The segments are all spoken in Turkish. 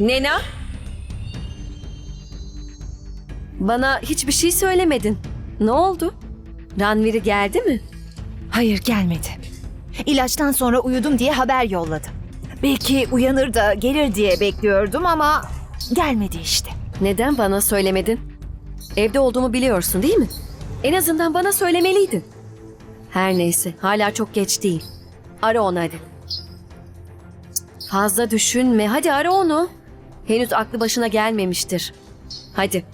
Nena? Bana hiçbir şey söylemedin. Ne oldu? Ranviri geldi mi? Hayır gelmedi. İlaçtan sonra uyudum diye haber yolladı. Belki uyanır da gelir diye bekliyordum ama gelmedi işte. Neden bana söylemedin? Evde olduğumu biliyorsun değil mi? En azından bana söylemeliydin. Her neyse, hala çok geç değil. Ara onu hadi. Fazla düşünme, hadi ara onu. Henüz aklı başına gelmemiştir. Hadi,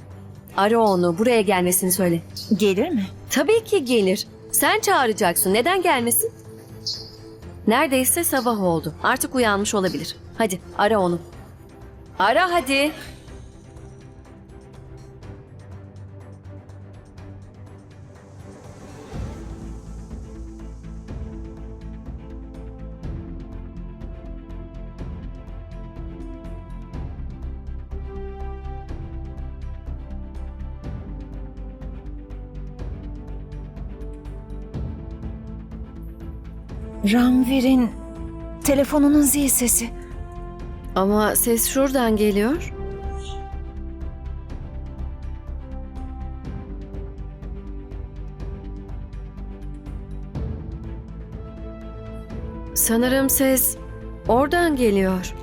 ara onu, buraya gelmesini söyle. Gelir mi? Tabii ki gelir. Sen çağıracaksın, neden gelmesin? Neredeyse sabah oldu. Artık uyanmış olabilir. Hadi, ara onu. Ara hadi. Ramvir'in telefonunun zil sesi. Ama ses şuradan geliyor. Sanırım ses oradan geliyor.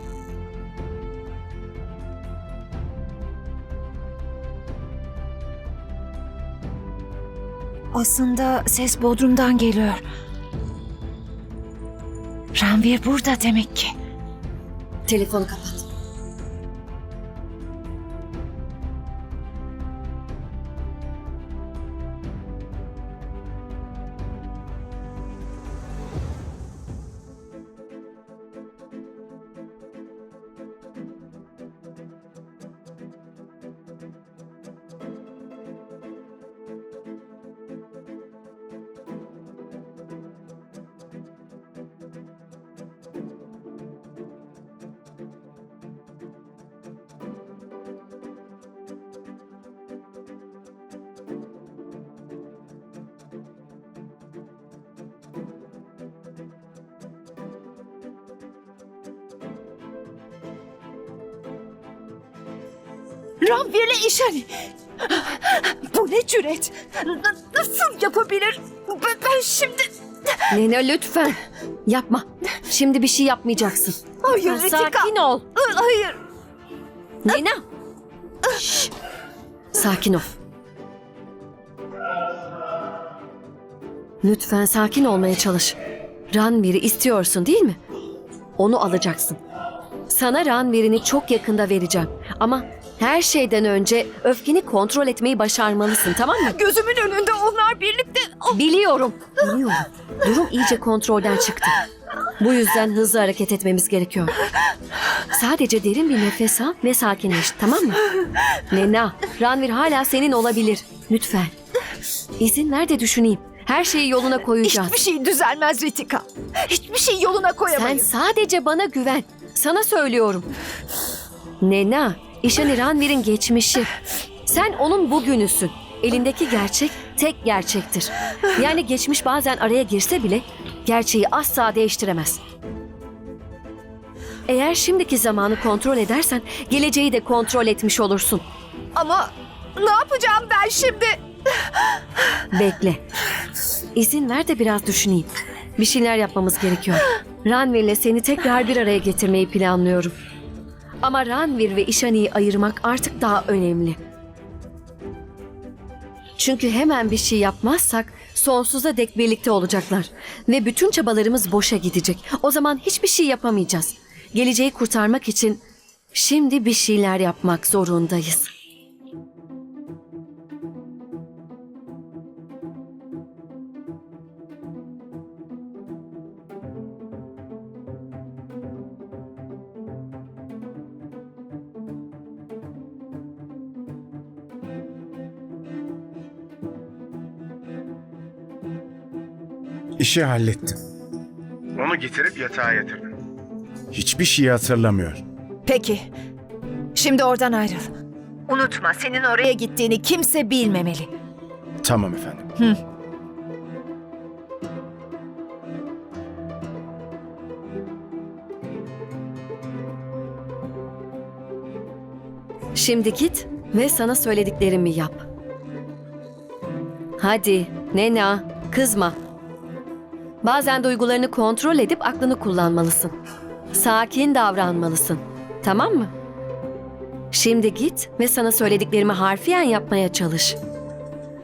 Aslında ses Bodrum'dan geliyor. Ranvir burada demek ki. Telefonu kapat. Ranvir'le işani. Bu ne cüret? Nasıl yapabilir? Ben, şimdi... Nena lütfen. Yapma. Şimdi bir şey yapmayacaksın. Hayır Ritika. Sakin ol. Hayır. Nena. Şş. Sakin ol. Lütfen sakin olmaya çalış. Ranvir'i istiyorsun değil mi? Onu alacaksın. Sana Ranvir'ini çok yakında vereceğim. Ama her şeyden önce öfkeni kontrol etmeyi başarmalısın tamam mı? Gözümün önünde onlar birlikte... Biliyorum. Biliyorum. Durum iyice kontrolden çıktı. Bu yüzden hızlı hareket etmemiz gerekiyor. Sadece derin bir nefes al ve sakinleş tamam mı? Nena, Ranvir hala senin olabilir. Lütfen. İzin ver de düşüneyim. Her şeyi yoluna koyacağız. Hiçbir şey düzelmez Ritika. Hiçbir şey yoluna Sen koyamayız. sadece bana güven. Sana söylüyorum. Nena, İşani Ranvir'in geçmişi. Sen onun bugünüsün. Elindeki gerçek tek gerçektir. Yani geçmiş bazen araya girse bile gerçeği asla değiştiremez. Eğer şimdiki zamanı kontrol edersen geleceği de kontrol etmiş olursun. Ama ne yapacağım ben şimdi? Bekle. İzin ver de biraz düşüneyim. Bir şeyler yapmamız gerekiyor. Ranvir'le seni tekrar bir araya getirmeyi planlıyorum. Ama Ranvir ve İşani'yi ayırmak artık daha önemli. Çünkü hemen bir şey yapmazsak sonsuza dek birlikte olacaklar. Ve bütün çabalarımız boşa gidecek. O zaman hiçbir şey yapamayacağız. Geleceği kurtarmak için şimdi bir şeyler yapmak zorundayız. İşi hallettim. Onu getirip yatağa yatırdım. Hiçbir şeyi hatırlamıyor. Peki. Şimdi oradan ayrıl. Unutma senin oraya gittiğini kimse bilmemeli. Tamam efendim. Şimdi git ve sana söylediklerimi yap. Hadi Nena, kızma. Bazen duygularını kontrol edip aklını kullanmalısın. Sakin davranmalısın. Tamam mı? Şimdi git ve sana söylediklerimi harfiyen yapmaya çalış.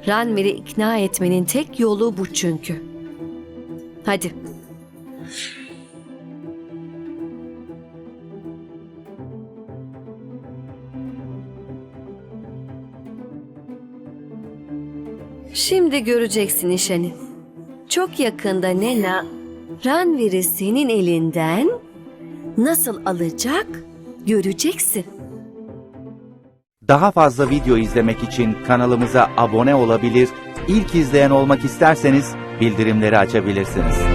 Ranvir'i ikna etmenin tek yolu bu çünkü. Hadi. Şimdi göreceksin işeni. Çok yakında Nena, Ranvir'i senin elinden nasıl alacak göreceksin. Daha fazla video izlemek için kanalımıza abone olabilir, ilk izleyen olmak isterseniz bildirimleri açabilirsiniz.